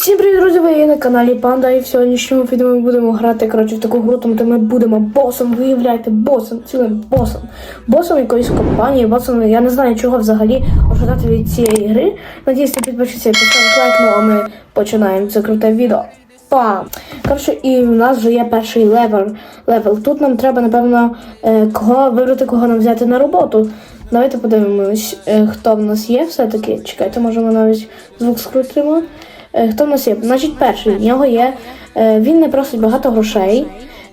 Всім привіт, друзі! Ви на каналі Панда і в сьогоднішньому відео ми будемо грати коротше, в таку гру, тому ми будемо босом, виявляєте, босом, цілим босом. Босом якоїсь компанії, босом, я не знаю, чого взагалі ожидати від цієї гри. Надіюсь, ти підпишіться і поставиш лайк, ну а ми починаємо це круте відео. Пам! Коротше, і в нас вже є перший левел. левел. Тут нам треба, напевно, е, кого вибрати, кого нам взяти на роботу. Давайте подивимось, е, хто в нас є все-таки. Чекайте, може ми навіть звук скрутимо. Е, Хто в нас є? Значить, перший в нього є. е, Він не просить багато грошей.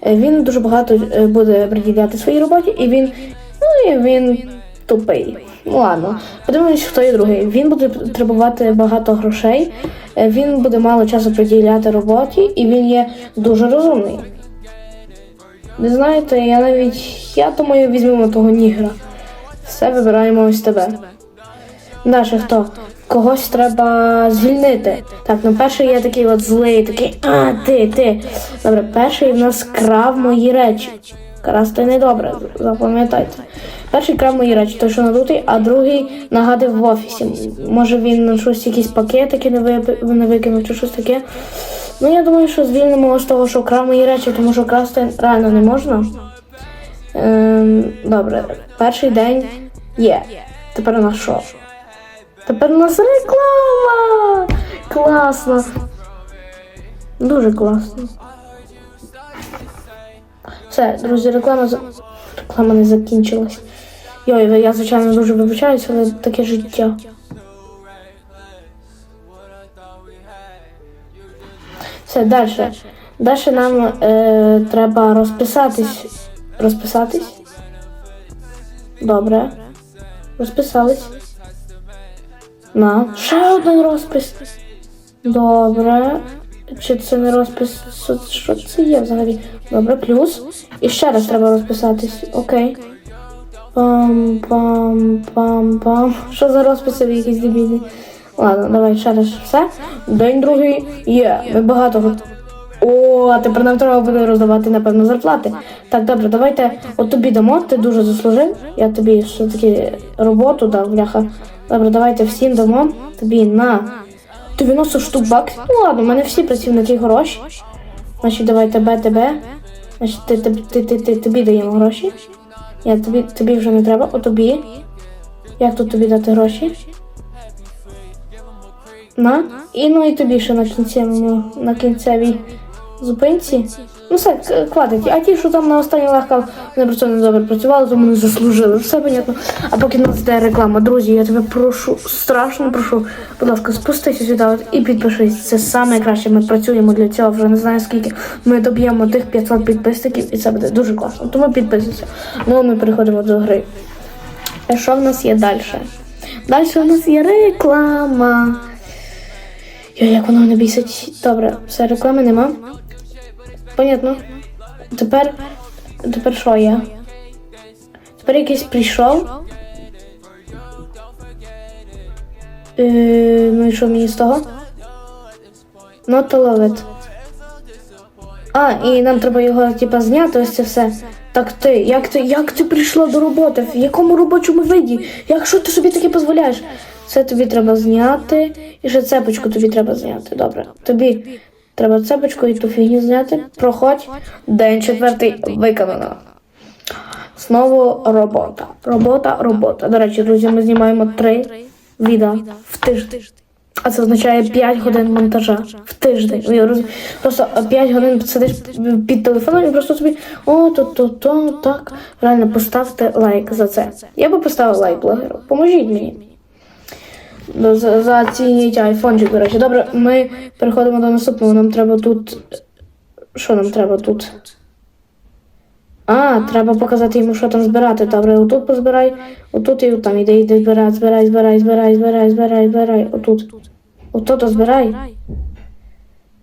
е, Він дуже багато буде приділяти своїй роботі, і він. Ну і він тупий. Ну ладно. Подивимось, хто є другий. Він буде потребувати багато грошей, він буде мало часу приділяти роботі, і він є дуже розумний. Ви знаєте, я навіть. Я думаю, візьмемо того нігра. Все вибираємо ось тебе. Далі хто? Когось треба звільнити. Так, ну перший є такий от злий, такий, а, ти, ти. Добре, перший в нас крав мої речі. Красти недобре, запам'ятайте. Перший крав мої речі, той, що надутий, а другий нагадив в офісі. Може він на щось якісь пакетики не, вип... не викинув чи щось таке. Ну я думаю, що звільнимо з того, що крав мої речі, тому що красти реально не можна. Ем, добре, перший день є. Тепер у нас що? Тепер у нас реклама! Класно! Дуже класно. Все, друзі, реклама за... реклама не закінчилась. Йой, я, звичайно, дуже вибачаюся, але таке життя. Все, далі. Далі нам е, треба розписатись. Розписатись? Добре. Розписались. На. Ще один розпис. Добре. Чи це не розпис? Що, це є взагалі? Добре, плюс. І ще раз треба розписатись. Окей. Пам, пам, пам, пам. Що за розписи в якісь дебільні? Ладно, давай ще раз все. День другий є. Ми багато. го- Тепер нам треба буде роздавати, напевно, зарплати. Так, добре, давайте от тобі дамо, ти дуже заслужив. Я тобі все-таки роботу дав, бляха. Добре, давайте всім дамо. Тобі на 90 штук баксів. Ну ладно, у мене всі працівники гроші. Значить, давай тебе, тебе. Значить, ти, ти, ти, ти, ти, тобі даємо гроші. Я тобі, тобі вже не треба, о тобі. Як тут тобі дати гроші? На. І ну і тобі ще на кінцевому, на кінцевій зупинці. Ну все, к- хватить. А ті, що там на останній легках не просто не добре працювали, тому не заслужили. Все понятно. А поки нас йде реклама, друзі, я тебе прошу, страшно прошу, будь ласка, спустися сюди і підпишись. Це саме краще. Ми працюємо для цього, вже не знаю скільки. Ми доб'ємо тих 500 підписників, і це буде дуже класно. Тому підписуйся. Ну а ми переходимо до гри. А що в нас є далі? Далі у нас є реклама. Йой, як воно не бісить. Добре, все, реклами нема. Понятно. Тепер. Тепер що є? Тепер якийсь прийшов. Е, ну і що мені з того? Not allowed. А, і нам треба його типа зняти, ось це все. Так ти, як ти, як ти прийшла до роботи? В якому робочому виді? Якщо ти собі таке дозволяєш? Це тобі треба зняти. І ще цепочку тобі треба зняти. Добре. Тобі треба цепочку і ту фігню зняти. Проходь. День четвертий виконано. Знову робота. Робота, робота. До речі, друзі, ми знімаємо три відео в тиждень. А це означає 5 годин монтажа в тиждень. Роз- Просто 5 годин сидиш під телефоном і просто собі о, то, то, то, так. Реально поставте лайк за це. Я би поставила лайк блогеру. Поможіть мені. Ну, За, зацініть айфончик, до речі. Добре, ми переходимо до наступного. Нам треба тут. Що нам треба тут? А, треба показати йому, що там збирати. Добре, отут позбирай, отут і отам. Іди, іди, збирай, збирай, збирай, збирай, збирай, збирай, збирай. Отут. Отут збирай.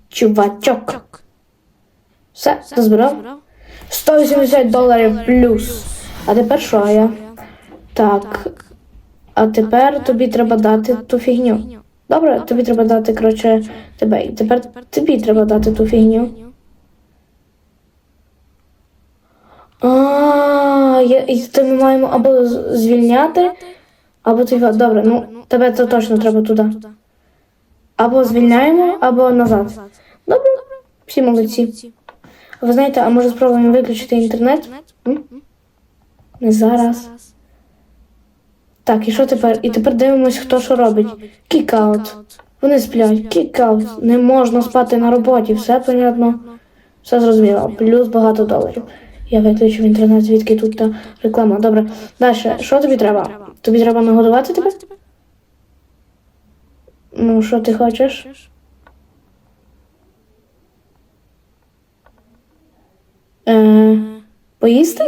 Чувачок. Все, дозбирав. 180 доларів плюс. А тепер що я? Так. А тепер тобі треба дати ту фігню. Добре, тобі треба дати, коротше, тебе. І тепер тобі треба дати ту фігню. А, і то ми маємо або звільняти, або ти. Добре, ну тебе це точно треба туди. Або звільняємо, або назад. Добре, всі молодці. Ви знаєте, а може спробуємо виключити інтернет? Не зараз. Так, і що тепер? І тепер дивимось, хто що робить. Кікаут. Вони сплять. Кікаут. Не можна спати на роботі. Все понятно. Все зрозуміло. Плюс багато доларів. Я виключив інтернет, звідки тут та реклама. Добре. Далі, що тобі треба? Тобі треба нагодувати тебе? Ну, що ти хочеш? Е, поїсти?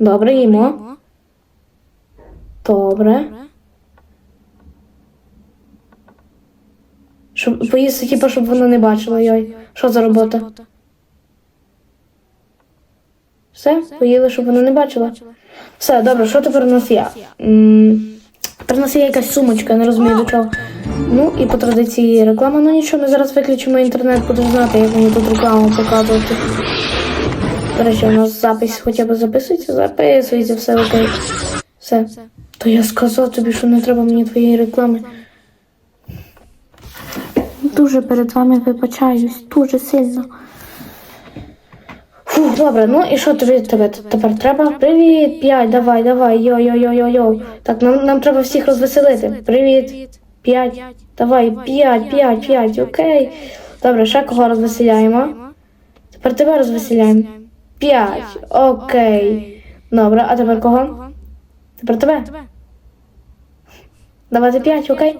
Добре, їмо. Добре. Щоб поїсти, типу, щоб вона не бачила, йой. Що за робота? Все, поїли, щоб вона не бачила. Все, добре, що тепер у нас є? Тепер у нас є якась сумочка, я не розумію до чого. Ну і по традиції реклама, ну нічого, ми зараз виключимо інтернет, будемо знати, як мені тут рекламу показувати. До речі, у нас запис хоча б записується, записується, все окей. Все. То я сказав тобі, що не треба мені твоєї реклами. Дуже перед вами вибачаюсь, дуже сильно. Фух, добре, ну і що тобі тебе тепер треба? Привіт, п'ять, давай, давай, йо-йо-йо-йо-йо. Так, нам, нам треба всіх розвеселити. Привіт, п'ять, давай, п'ять, п'ять, п'ять, окей. Добре, ще кого розвеселяємо? Тепер тебе розвеселяємо. П'ять, окей. Добре, а тепер кого? Тепер тебе. Давайте п'ять, окей.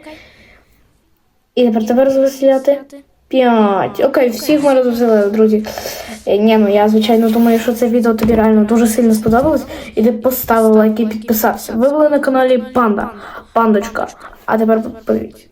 І тепер тебе розвеселяти. П'ять. Окей, всіх ми розвеселили, друзі. Е, Ні, ну я звичайно думаю, що це відео тобі реально дуже сильно сподобалось. І ти поставив лайк і підписався. Ви були на каналі Панда. Пандочка. А тепер подивіться.